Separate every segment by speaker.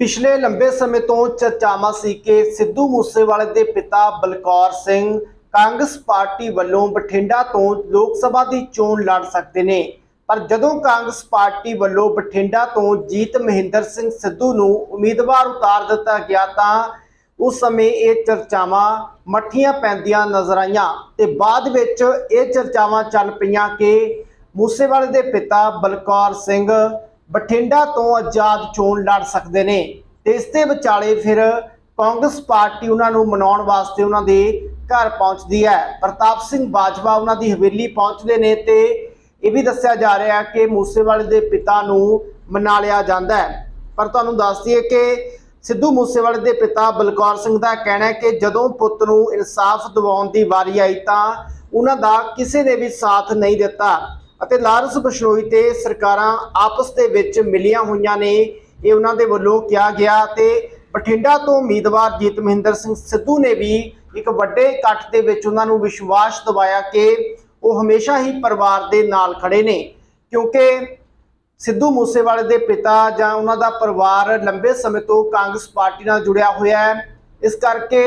Speaker 1: ਪਿਛਲੇ ਲੰਬੇ ਸਮੇਂ ਤੋਂ ਚਰਚਾਵਾਂ ਸੀ ਕਿ ਸਿੱਧੂ ਮੂਸੇਵਾਲੇ ਦੇ ਪਿਤਾ ਬਲਕੌਰ ਸਿੰਘ ਕਾਂਗਰਸ ਪਾਰਟੀ ਵੱਲੋਂ ਬਠਿੰਡਾ ਤੋਂ ਲੋਕ ਸਭਾ ਦੀ ਚੋਣ ਲੜ ਸਕਦੇ ਨੇ। ਪਰ ਜਦੋਂ ਕਾਂਗਰਸ ਪਾਰਟੀ ਵੱਲੋਂ ਬਠਿੰਡਾ ਤੋਂ ਜੀਤ ਮਹਿੰਦਰ ਸਿੰਘ ਸਿੱਧੂ ਨੂੰ ਉਮੀਦਵਾਰ ਉਤਾਰ ਦਿੱਤਾ ਗਿਆ ਤਾਂ ਉਸ ਸਮੇਂ ਇਹ ਚਰਚਾਵਾਂ ਮੱਠੀਆਂ ਪੈਂਦੀਆਂ ਨਜ਼ਰ ਆਈਆਂ ਤੇ ਬਾਅਦ ਵਿੱਚ ਇਹ ਚਰਚਾਵਾਂ ਚੱਲ ਪਈਆਂ ਕਿ ਮੂਸੇਵਾਲੇ ਦੇ ਪਿਤਾ ਬਲਕੌਰ ਸਿੰਘ ਬਠਿੰਡਾ ਤੋਂ ਆਜ਼ਾਦ ਚੋਣ ਲੜ ਸਕਦੇ ਨੇ ਤੇ ਇਸ ਦੇ ਵਿਚਾਲੇ ਫਿਰ ਕਾਂਗਰਸ ਪਾਰਟੀ ਉਹਨਾਂ ਨੂੰ ਮਨਾਉਣ ਵਾਸਤੇ ਉਹਨਾਂ ਦੇ ਘਰ ਪਹੁੰਚਦੀ ਹੈ। ਪ੍ਰਤਾਪ ਸਿੰਘ ਬਾਜਵਾ ਉਹਨਾਂ ਦੀ ਹਵੇਲੀ ਪਹੁੰਚਦੇ ਨੇ ਤੇ ਇਹ ਵੀ ਦੱਸਿਆ ਜਾ ਰਿਹਾ ਹੈ ਕਿ ਮੂਸੇਵਾਲੇ ਦੇ ਪਿਤਾ ਨੂੰ ਮਨਾ ਲਿਆ ਜਾਂਦਾ ਹੈ। ਪਰ ਤੁਹਾਨੂੰ ਦੱਸ ਦਈਏ ਕਿ ਸਿੱਧੂ ਮੂਸੇਵਾਲੇ ਦੇ ਪਿਤਾ ਬਲਕੌਰ ਸਿੰਘ ਦਾ ਕਹਿਣਾ ਹੈ ਕਿ ਜਦੋਂ ਪੁੱਤ ਨੂੰ ਇਨਸਾਫ ਦਿਵਾਉਣ ਦੀ ਵਾਰੀ ਆਈ ਤਾਂ ਉਹਨਾਂ ਦਾ ਕਿਸੇ ਨੇ ਵੀ ਸਾਥ ਨਹੀਂ ਦਿੱਤਾ। ਅਤੇ ਲਾਰਸ ਬਸ਼ਨੋਈ ਤੇ ਸਰਕਾਰਾਂ ਆਪਸ ਦੇ ਵਿੱਚ ਮਿਲੀਆਂ ਹੋਈਆਂ ਨੇ, ਇਹ ਉਹਨਾਂ ਦੇ ਵੱਲੋਂ ਕਿਹਾ ਗਿਆ ਤੇ ਬਠਿੰਡਾ ਤੋਂ ਉਮੀਦਵਾਰ ਜੀਤ ਮਹਿੰਦਰ ਸਿੰਘ ਸਿੱਧੂ ਨੇ ਵੀ ਇੱਕ ਵੱਡੇ ਇਕੱਠ ਦੇ ਵਿੱਚ ਉਹਨਾਂ ਨੂੰ ਵਿਸ਼ਵਾਸ ਦਿਵਾਇਆ ਕਿ ਉਹ ਹਮੇਸ਼ਾ ਹੀ ਪਰਿਵਾਰ ਦੇ ਨਾਲ ਖੜੇ ਨੇ, ਕਿਉਂਕਿ ਸਿੱਧੂ ਮੂਸੇਵਾਲੇ ਦੇ ਪਿਤਾ ਜਾਂ ਉਹਨਾਂ ਦਾ ਪਰਿਵਾਰ ਲੰਬੇ ਸਮੇਂ ਤੋਂ ਕਾਂਗਰਸ ਪਾਰਟੀ ਨਾਲ ਜੁੜਿਆ ਹੋਇਆ ਹੈ। ਇਸ ਕਰਕੇ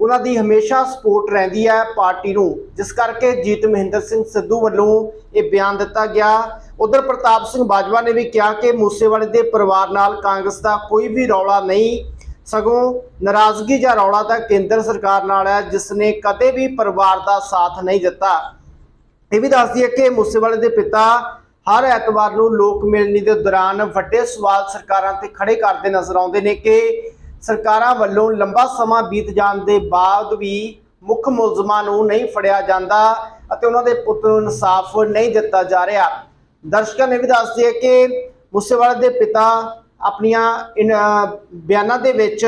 Speaker 1: ਉਹਨਾਂ ਦੀ ਹਮੇਸ਼ਾ ਸਪੋਰਟ ਰਹਿੰਦੀ ਹੈ ਪਾਰਟੀ ਨੂੰ, ਜਿਸ ਕਰਕੇ ਜੀਤ ਮਹਿੰਦਰ ਸਿੰਘ ਸਿੱਧੂ ਵੱਲੋਂ ਇਹ ਬਿਆਨ ਦਿੱਤਾ ਗਿਆ। ਉਧਰ ਪ੍ਰਤਾਪ ਸਿੰਘ ਬਾਜਵਾ ਨੇ ਵੀ ਕਿਹਾ ਕਿ ਮੂਸੇਵਾਲੇ ਦੇ ਪਰਿਵਾਰ ਨਾਲ ਕਾਂਗਰਸ ਦਾ ਕੋਈ ਵੀ ਰੌਲਾ ਨਹੀਂ, ਸਗੋਂ ਨਾਰਾਜ਼ਗੀ ਜਾਂ ਰੌਲਾ ਤਾਂ ਕੇਂਦਰ ਸਰਕਾਰ ਨਾਲ ਹੈ ਜਿਸ ਨੇ ਕਦੇ ਵੀ ਪਰਿਵਾਰ ਦਾ ਸਾਥ ਨਹੀਂ ਦਿੱਤਾ। ਇਹ ਵੀ ਦੱਸਦੀ ਹੈ ਕਿ ਮੂਸੇਵਾਲੇ ਦੇ ਪਿਤਾ ਹਰ ਐਤਵਾਰ ਨੂੰ ਲੋਕ ਮਿਲਣੀ ਦੇ ਦੌਰਾਨ ਵੱਡੇ ਸਵਾਲ ਸਰਕਾਰਾਂ ਤੇ ਖੜੇ ਕਰਦੇ ਨਜ਼ਰ ਆਉਂਦੇ ਨੇ ਕਿ ਸਰਕਾਰਾਂ ਵੱਲੋਂ ਲੰਬਾ ਸਮਾਂ ਬੀਤ ਜਾਣ ਦੇ ਬਾਅਦ ਵੀ ਮੁੱਖ ਮੁਲਜ਼ਮਾਂ ਨੂੰ ਨਹੀਂ ਫੜਿਆ ਜਾਂਦਾ ਅਤੇ ਉਹਨਾਂ ਦੇ ਪੁੱਤ ਨੂੰ ਇਨਸਾਫ ਨਹੀਂ ਦਿੱਤਾ ਜਾ ਰਿਹਾ। ਦਰਸ਼ਕਾਂ ਨੇ ਵੀ ਦੱਸ ਦਈਏ ਕਿ ਮੂਸੇਵਾਲੇ ਦੇ ਪਿਤਾ ਆਪਣੀਆਂ ਬਿਆਨਾਂ ਦੇ ਵਿੱਚ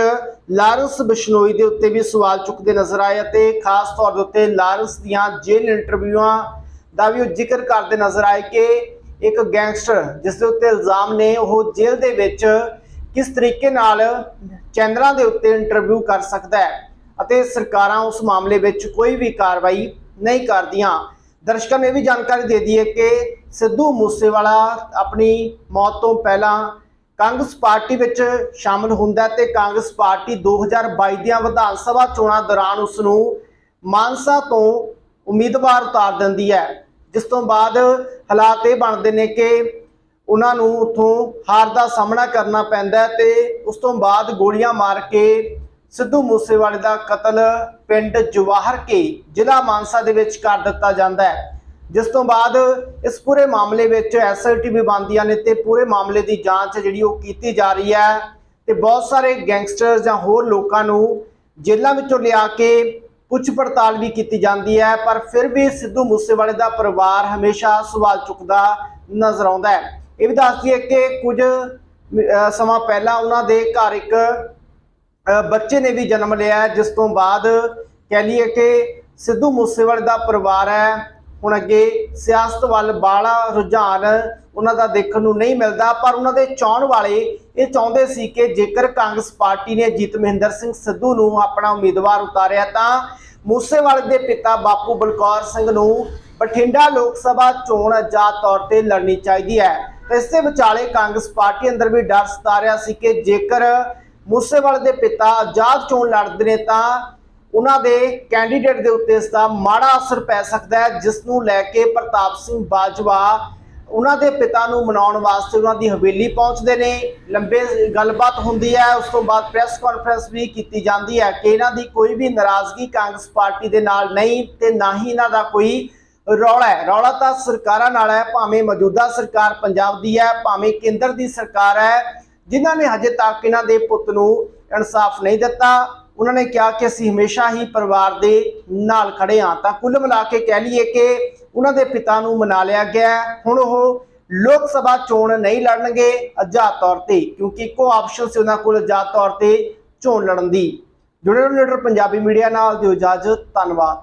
Speaker 1: ਲਾਰੈਂਸ ਬਿਸ਼ਨੋਈ ਦੇ ਉੱਤੇ ਵੀ ਸਵਾਲ ਚੁੱਕਦੇ ਨਜ਼ਰ ਆਏ ਅਤੇ ਖਾਸ ਤੌਰ ਦੇ ਉੱਤੇ ਲਾਰੈਂਸ ਦੀਆਂ ਜੇਲ੍ਹ ਇੰਟਰਵਿਊਆਂ ਦਾ ਵੀ ਉਹ ਜ਼ਿਕਰ ਕਰਦੇ ਨਜ਼ਰ ਆਏ ਕਿ ਇੱਕ ਗੈਂਗਸਟਰ ਜਿਸ ਦੇ ਉੱਤੇ ਇਲਜ਼ਾਮ ਨੇ, ਉਹ ਜੇਲ੍ਹ ਦੇ ਵਿੱਚ ਕਿਸ ਤਰੀਕੇ ਨਾਲ ਚੈਨਲਾਂ ਦੇ ਉੱਤੇ ਇੰਟਰਵਿਊ ਕਰ ਸਕਦਾ ਹੈ ਅਤੇ ਸਰਕਾਰਾਂ ਉਸ ਮਾਮਲੇ ਵਿੱਚ ਕੋਈ ਵੀ ਕਾਰਵਾਈ ਨਹੀਂ ਕਰਦੀਆਂ? ਦਰਸ਼ਕਾਂ ਨੂੰ ਇਹ ਵੀ ਜਾਣਕਾਰੀ ਦੇ ਦਈਏ ਕਿ ਸਿੱਧੂ ਮੂਸੇਵਾਲਾ ਆਪਣੀ ਮੌਤ ਤੋਂ ਪਹਿਲਾਂ ਕਾਂਗਰਸ ਪਾਰਟੀ ਵਿੱਚ ਸ਼ਾਮਲ ਹੁੰਦਾ ਹੈ ਤੇ ਕਾਂਗਰਸ ਪਾਰਟੀ 2022 ਦੀਆਂ ਵਿਧਾਨ ਸਭਾ ਚੋਣਾਂ ਦੌਰਾਨ ਉਸ ਨੂੰ ਮਾਨਸਾ ਤੋਂ ਉਮੀਦਵਾਰ ਉਤਾਰ ਦਿੰਦੀ ਹੈ। ਜਿਸ ਤੋਂ ਬਾਅਦ ਹਾਲਾਤ ਇਹ ਬਣਦੇ ਨੇ ਕਿ ਉਹਨਾਂ ਨੂੰ ਉੱਥੋਂ ਹਾਰ ਦਾ ਸਾਹਮਣਾ ਕਰਨਾ ਪੈਂਦਾ ਹੈ ਤੇ ਉਸ ਤੋਂ ਬਾਅਦ ਗੋਲੀਆਂ ਮਾਰ ਕੇ ਸਿੱਧੂ ਮੂਸੇਵਾਲੇ ਦਾ ਕਤਲ ਪਿੰਡ ਜਵਾਹਰ ਕੇ ਜ਼ਿਲ੍ਹਾ ਮਾਨਸਾ ਦੇ ਵਿੱਚ ਕਰ ਦਿੱਤਾ ਜਾਂਦਾ ਹੈ। ਜਿਸ ਤੋਂ ਬਾਅਦ ਇਸ ਪੂਰੇ ਮਾਮਲੇ ਵਿੱਚ ਐਸਆਈਟੀ ਵੀ ਬਣਦੀਆਂ ਨੇ ਤੇ ਪੂਰੇ ਮਾਮਲੇ ਦੀ ਜਾਂਚ ਜਿਹੜੀ ਉਹ ਕੀਤੀ ਜਾ ਰਹੀ ਹੈ ਤੇ ਬਹੁਤ ਸਾਰੇ ਗੈਂਗਸਟਰ ਜਾਂ ਹੋਰ ਲੋਕਾਂ ਨੂੰ ਜੇਲ੍ਹਾਂ ਵਿੱਚੋਂ ਲਿਆ ਕੇ ਪੁੱਛ ਪੜਤਾਲ ਵੀ ਕੀਤੀ ਜਾਂਦੀ ਹੈ, ਪਰ ਫਿਰ ਵੀ ਸਿੱਧੂ ਮੂਸੇਵਾਲੇ ਦਾ ਪਰਿਵਾਰ ਹਮੇਸ਼ਾ ਸਵਾਲ ਚੁੱਕਦਾ ਨਜ਼ਰ ਆਉਂਦਾ ਹੈ। ਇਹ ਵੀ ਦੱਸਦੀ ਹੈ ਕਿ ਕੁਝ ਸਮਾਂ ਪਹਿਲਾਂ ਉਹਨਾਂ ਦੇ ਘਰ ਇੱਕ ਅ, ਬੱਚੇ ਨੇ ਵੀ ਜਨਮ ਲਿਆ ਜਿਸ ਤੋਂ ਬਾਅਦ ਕਹਿ ਲਈਏ ਕਿ ਸਿੱਧੂ ਮੂਸੇਵਾਲੇ ਦਾ ਪਰਿਵਾਰ ਹੈ। ਹੁਣ ਅੱਗੇ ਸਿਆਸਤ ਵੱਲ ਬਾਲਾ ਰੁਝਾਨ ਉਹਨਾਂ ਦਾ ਦੇਖਣ ਨੂੰ ਨਹੀਂ ਮਿਲਦਾ ਪਰ ਉਹਨਾਂ ਦੇ ਚਾਹਣ ਵਾਲੇ ਇਹ ਚਾਹੁੰਦੇ ਸੀ ਕਿ ਜੇਕਰ ਕਾਂਗਰਸ ਪਾਰਟੀ ਨੇ ਜੀਤ ਮਹਿੰਦਰ ਸਿੰਘ ਸਿੱਧੂ ਨੂੰ ਆਪਣਾ ਉਮੀਦਵਾਰ ਉਤਾਰਿਆ ਤਾਂ ਮੂਸੇਵਾਲੇ ਦੇ ਪਿਤਾ ਬਾਪੂ ਬਲਕੌਰ ਸਿੰਘ ਨੂੰ ਬਠਿੰਡਾ ਲੋਕ ਸਭਾ ਚੋਣ ਆਜ਼ਾਦ ਤੌਰ ਤੇ ਲੜਨੀ ਚਾਹੀਦੀ ਹੈ। ਇਸੇ ਵਿਚਾਲੇ ਕਾਂਗਰਸ ਪਾਰਟੀ ਅੰਦਰ ਵੀ ਡਰ ਸਤਾ ਰਿਹਾ ਸੀ ਕਿ ਜੇਕਰ ਮੂਸੇਵਾਲੇ ਦੇ ਪਿਤਾ ਆਜ਼ਾਦ ਚੋਣ ਲੜਦੇ ਨੇ ਤਾਂ ਉਹਨਾਂ ਦੇ ਕੈਂਡੀਡੇਟ ਦੇ ਉੱਤੇ ਇਸ ਦਾ ਮਾੜਾ ਅਸਰ ਪੈ ਸਕਦਾ ਹੈ, ਜਿਸ ਨੂੰ ਲੈ ਕੇ ਪ੍ਰਤਾਪ ਸਿੰਘ ਬਾਜਵਾ ਉਹਨਾਂ ਦੇ ਪਿਤਾ ਨੂੰ ਮਨਾਉਣ ਵਾਸਤੇ ਉਹਨਾਂ ਦੀ ਹਵੇਲੀ ਪਹੁੰਚਦੇ ਨੇ। ਲੰਬੇ ਗੱਲਬਾਤ ਹੁੰਦੀ ਹੈ, ਉਸ ਤੋਂ ਬਾਅਦ ਪ੍ਰੈਸ ਕਾਨਫਰੰਸ ਵੀ ਕੀਤੀ ਜਾਂਦੀ ਹੈ ਕਿ ਇਹਨਾਂ ਦੀ ਕੋਈ ਵੀ ਨਾਰਾਜ਼ਗੀ ਕਾਂਗਰਸ ਪਾਰਟੀ ਦੇ ਨਾਲ ਨਹੀਂ ਤੇ ਨਾ ਹੀ ਇਹਨਾਂ ਦਾ ਕੋਈ ਰੌਲਾ ਹੈ। ਰੌਲਾ ਤਾਂ ਸਰਕਾਰਾਂ ਨਾਲ ਹੈ, ਭਾਵੇਂ ਮੌਜੂਦਾ ਸਰਕਾਰ ਪੰਜਾਬ ਦੀ ਹੈ, ਭਾਵੇਂ ਕੇਂਦਰ ਦੀ ਸਰਕਾਰ ਹੈ, ਜਿਨ੍ਹਾਂ ਨੇ ਹਜੇ ਤੱਕ ਇਹਨਾਂ ਦੇ ਪੁੱਤ ਨੂੰ ਇਨਸਾਫ ਨਹੀਂ ਦਿੱਤਾ, ਉਹਨਾਂ ਨੇ ਕਿਹਾ ਕਿ ਅਸੀਂ ਹਮੇਸ਼ਾ ਹੀ ਪਰਿਵਾਰ ਦੇ ਨਾਲ ਖੜੇ ਹਾਂ। ਤਾਂ ਕੁੱਲ ਮਿਲਾ ਕੇ ਕਹਿ ਲਈਏ ਕਿ ਉਹਨਾਂ ਦੇ ਪਿਤਾ ਨੂੰ ਮਨਾ ਲਿਆ ਗਿਆ ਹੁਣ ਉਹ ਲੋਕ ਸਭਾ ਚੋਣ ਨਹੀਂ ਲੜਨਗੇ ਆਜ਼ਾਦ ਤੌਰ ਤੇ, ਕਿਉਂਕਿ ਇੱਕੋ ਆਪਸ਼ਨ ਸੀ ਉਹਨਾਂ ਕੋਲ ਆਜ਼ਾਦ ਤੌਰ ਤੇ ਚੋਣ ਲੜਨ ਦੀ। ਜੁੜੇ ਰਹੋ ਲੀਡਰ ਪੰਜਾਬੀ ਮੀਡੀਆ ਨਾਲ, ਦਿਓ ਇਜਾਜ਼ਤ, ਧੰਨਵਾਦ।